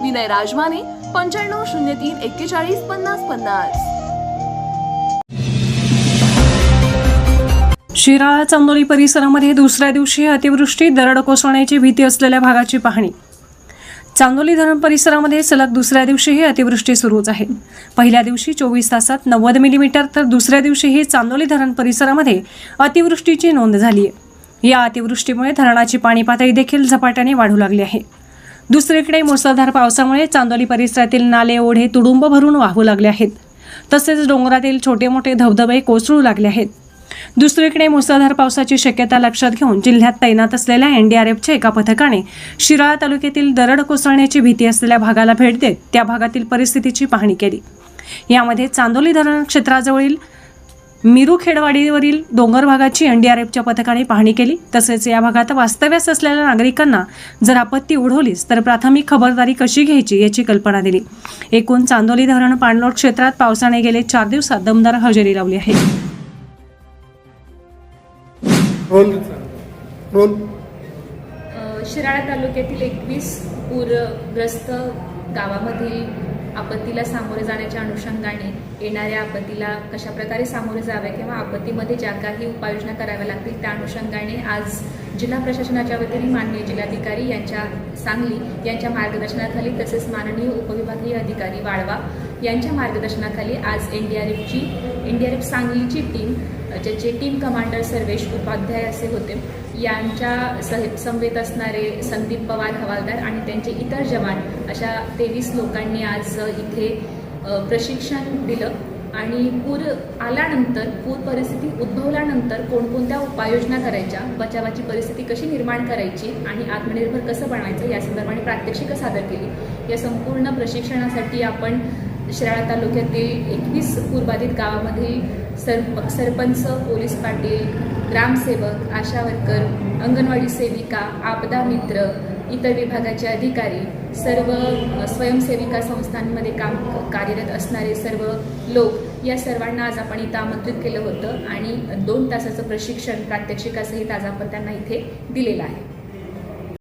विनय राजमाने पंच्याण्णव शून्य तीन एक्केचाळीस पन्नास पन्नास. शिराळा चांदोली परिसरामध्ये दुसऱ्या दिवशी अतिवृष्टी दरड कोसळण्याची भीती असलेल्या भागाची पाहणी. चांदोली धरण परिसरामध्ये सलग दुसऱ्या दिवशीही अतिवृष्टी सुरूच आहे. पहिल्या दिवशी चोवीस तासात नव्वद मिलीमीटर तर दुसऱ्या दिवशीही चांदोली धरण परिसरामध्ये अतिवृष्टीची नोंद झाली आहे या अतिवृष्टीमुळे धरणाची पाणी पातळी देखील झपाट्याने वाढू लागली आहे. दुसरीकडे मुसळधार पावसामुळे चांदोली परिसरातील नाले ओढे तुडुंब भरून वाहू लागले आहेत. तसेच डोंगरातील छोटे मोठे धबधबे कोसळू लागले आहेत. दुसरीकडे मुसळधार पावसाची शक्यता लक्षात घेऊन जिल्ह्यात तैनात असलेल्या एनडीआरएफच्या एका पथकाने शिराळा तालुक्यातील दरड कोसळण्याची भीती असलेल्या भागाला भेट देत त्या भागातील परिस्थितीची पाहणी केली. यामध्ये चांदोली धरण क्षेत्राजवळील मिरू खेडवाडीवरील डोंगर भागाची एनडीआरएफच्या पथकाने पाहणी केली. तसेच या भागात वास्तव्यास असलेल्या नागरिकांना जर आपत्ती ओढवलीच तर प्राथमिक खबरदारी कशी घ्यायची याची कल्पना दिली. एकूण चांदोली धरण पाणलोट क्षेत्रात पावसाने गेले चार दिवसात दमदार हजेरी लावली आहे. रोल रोल शिराळा तालुक्यातील एकवीस पूरग्रस्त गावामधील आपत्तीला सामोरे जाण्याच्या अनुषंगाने येणाऱ्या आपत्तीला कशा प्रकारे सामोरे जावे किंवा आपत्तीमध्ये ज्या काही उपाययोजना कराव्या लागतील त्या अनुषंगाने आज जिल्हा प्रशासनाच्या वतीने माननीय जिल्हाधिकारी यांच्या सांगली यांच्या मार्गदर्शनाखाली तसेच माननीय उपविभागीय अधिकारी वाळवा यांच्या मार्गदर्शनाखाली आज एन डी आर एफची एन डी आर एफ सांगलीची टीम ज्याचे टीम कमांडर सर्वेश उपाध्याय असे होते यांच्या सह समवेत असणारे संदीप पवार हवालदार आणि त्यांचे इतर जवान अशा तेवीस लोकांनी आज इथे प्रशिक्षण दिलं. आणि पूर आल्यानंतर पूर परिस्थिती उद्भवल्यानंतर कोणकोणत्या उपाययोजना करायच्या बचावाची परिस्थिती कशी निर्माण करायची आणि आत्मनिर्भर कसं बनवायचं या संदर्भाने प्रात्यक्षिकं सादर केली. या संपूर्ण प्रशिक्षणासाठी आपण शिराळा तालुक्यातील एकवीस पूर्वाधित गावामध्ये सर सरपंच पोलीस पाटील ग्रामसेवक आशा वर्कर अंगणवाडी सेविका आपदा मित्र इतर विभागाचे अधिकारी सर्व स्वयंसेविका संस्थांमध्ये काम कार्यरत असणारे सर्व लोक या सर्वांना आज आपण इथं आमंत्रित केलं होतं आणि दोन तासाचं प्रशिक्षण प्रात्यक्षिकासहित आज आपण त्यांना इथे दिलेलं आहे.